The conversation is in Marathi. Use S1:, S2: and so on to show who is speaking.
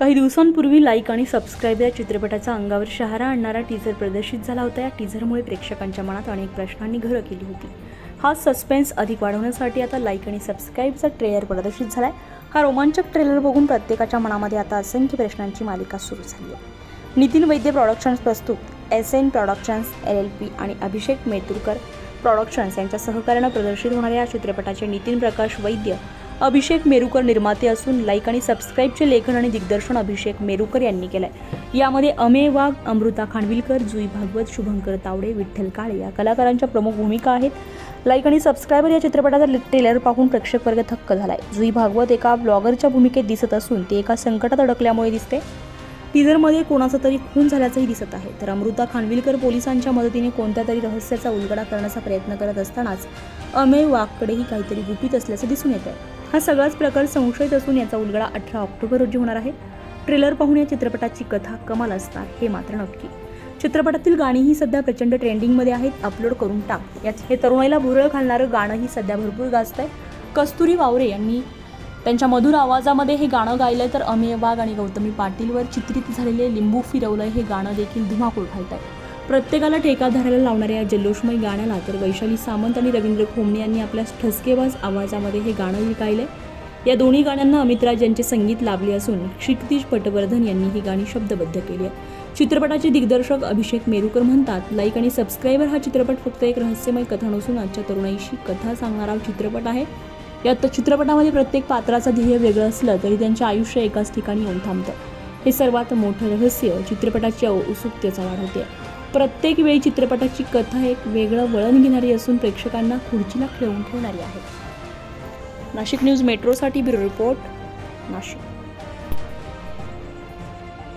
S1: काही दिवसांपूर्वी लाईक आणि सबस्क्राईब या चित्रपटाचा अंगावर शहारा आणणारा टीझर प्रदर्शित झाला होता. या टीझरमुळे प्रेक्षकांच्या मनात अनेक प्रश्नांनी घरं केली होती. हा सस्पेन्स अधिक वाढवण्यासाठी आता लाईक आणि सबस्क्राईबचा ट्रेलर प्रदर्शित झाला आहे हा रोमांचक ट्रेलर बघून प्रत्येकाच्या मनामध्ये आता असंख्य प्रश्नांची मालिका सुरू झाली आहे. नितीन वैद्य प्रॉडक्शन्स प्रस्तुत S N productions L L P आणि अभिषेक मेतुरकर प्रॉडक्शन्स यांच्या सहकार्यानं प्रदर्शित होणाऱ्या या चित्रपटाचे नितीन प्रकाश वैद्य अभिषेक मेरुकर निर्माते असून लाईक आणि सबस्क्राईबचे लेखन आणि दिग्दर्शन अभिषेक मेरुकर यांनी केलंय. यामध्ये अमेय वाघ अमृता खानविलकर जुई भागवत शुभंकर तावडे विठ्ठल काळे या कलाकारांच्या प्रमुख भूमिका आहेत. लाईक आणि सबस्क्रायबर या चित्रपटाचा ट्रेलर पाहून प्रेक्षक वर्ग थक्क झालाय. जुई भागवत एका ब्लॉगरच्या भूमिकेत दिसत असून ती एका संकटात अडकल्यामुळे दिसते. टीझरमध्ये कोणाचा तरी खून झाल्याचंही दिसत आहे. तर अमृता खानविलकर पोलिसांच्या मदतीने कोणत्या तरी रहस्याचा उलगडा करण्याचा प्रयत्न करत असतानाच अमेय वाघकडेही काहीतरी गुपित असल्याचं दिसून येत आहे हा सगळाच प्रकार संशयित असून याचा उलगडा अठरा ऑक्टोबर रोजी होणार आहे. ट्रेलर पाहून या चित्रपटाची कथा कमाल असणार हे मात्र नक्की. चित्रपटातील गाणीही सध्या प्रचंड ट्रेंडिंगमध्ये आहेत. अपलोड करून टाक. यात हे तरुणाईला भुरळ घालणारं गाणंही सध्या भरपूर गाजत आहे कस्तुरी वावरे यांनी त्यांच्या मधुर आवाजामध्ये हे गाणं गायलं तर अमेय वाघ आणि गौतमी पाटीलवर चित्रित झालेले लिंबू फिरवलं हे गाणं देखील धुमाकूळ घालत आहे प्रत्येकाला ठेका धरायला लावणाऱ्या या जल्लोषमय गाण्याला तर वैशाली सामंत आणि रवींद्र खोमणे यांनी आपल्या ठसकेबाज आवाजामध्ये हे गाणं गायलंय या दोन्ही गाण्यांना अमित राज यांचे संगीत लाभले असून क्षितिज पटवर्धन यांनी ही गाणी शब्दबद्ध केली आहे. चित्रपटाचे दिग्दर्शक अभिषेक मेरुकर म्हणतात लाईक आणि सबस्क्रायबर हा चित्रपट फक्त एक रहस्यमय कथा नसून आजच्या तरुणाईशी कथा सांगणारा चित्रपट आहे. यात चित्रपटामध्ये प्रत्येक पात्राचं ध्येय वेगळं असलं तरी त्यांचे आयुष्य एकाच ठिकाणी येऊन थांबतं. हे सर्वात मोठं रहस्य चित्रपटाची औ- उत्सुकतेचा आहे प्रत्येक वेळी चित्रपटाची कथा एक वेगळं वळण घेणारी असून प्रेक्षकांना खुर्चीला खेळवून ठेवणारी आहे. नाशिक न्यूज मेट्रोसाठी ब्युरो रिपोर्ट नाशिक.